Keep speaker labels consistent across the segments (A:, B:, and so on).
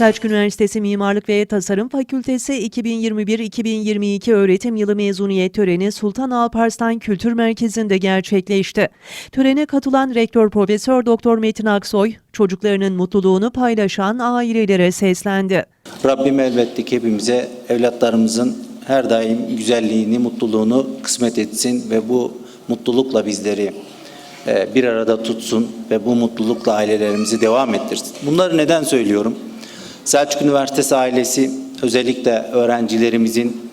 A: Selçuk Üniversitesi Mimarlık ve Tasarım Fakültesi 2021-2022 öğretim yılı mezuniyet töreni Sultan Alparslan Kültür Merkezi'nde gerçekleşti. Törene katılan Rektör Profesör Doktor Metin Aksoy, çocuklarının mutluluğunu paylaşan ailelere seslendi.
B: Rabbim elbette ki hepimize evlatlarımızın her daim güzelliğini, mutluluğunu kısmet etsin ve bu mutlulukla bizleri e, bir arada tutsun ve bu mutlulukla ailelerimizi devam ettirsin. Bunları neden söylüyorum? Selçuk Üniversitesi ailesi özellikle öğrencilerimizin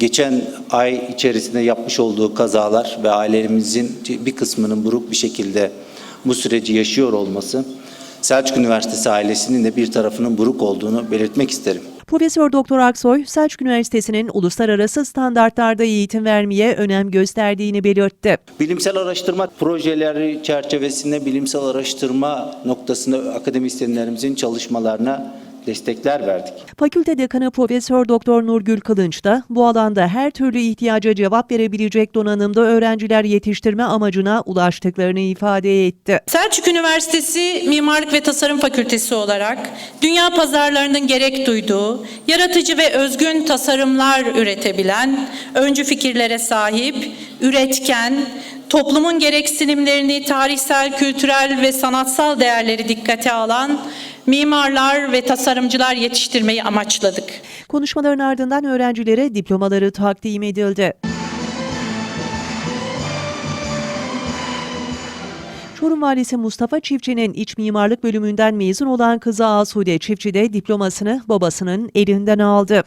B: geçen ay içerisinde yapmış olduğu kazalar ve ailemizin bir kısmının buruk bir şekilde bu süreci yaşıyor olması Selçuk Üniversitesi ailesinin de bir tarafının buruk olduğunu belirtmek isterim.
A: Profesör Doktor Aksoy, Selçuk Üniversitesi'nin uluslararası standartlarda eğitim vermeye önem gösterdiğini belirtti.
B: Bilimsel araştırma projeleri çerçevesinde bilimsel araştırma noktasında akademisyenlerimizin çalışmalarına destekler verdik.
A: Fakülte Dekanı Profesör Doktor Nurgül Kılınç da bu alanda her türlü ihtiyaca cevap verebilecek donanımda öğrenciler yetiştirme amacına ulaştıklarını ifade etti.
C: Selçuk Üniversitesi Mimarlık ve Tasarım Fakültesi olarak dünya pazarlarının gerek duyduğu, yaratıcı ve özgün tasarımlar üretebilen, öncü fikirlere sahip, üretken, toplumun gereksinimlerini tarihsel, kültürel ve sanatsal değerleri dikkate alan mimarlar ve tasarımcılar yetiştirmeyi amaçladık.
A: Konuşmaların ardından öğrencilere diplomaları takdim edildi. Çorum Valisi Mustafa Çiftçi'nin iç mimarlık bölümünden mezun olan kızı Asude Çiftçi de diplomasını babasının elinden aldı.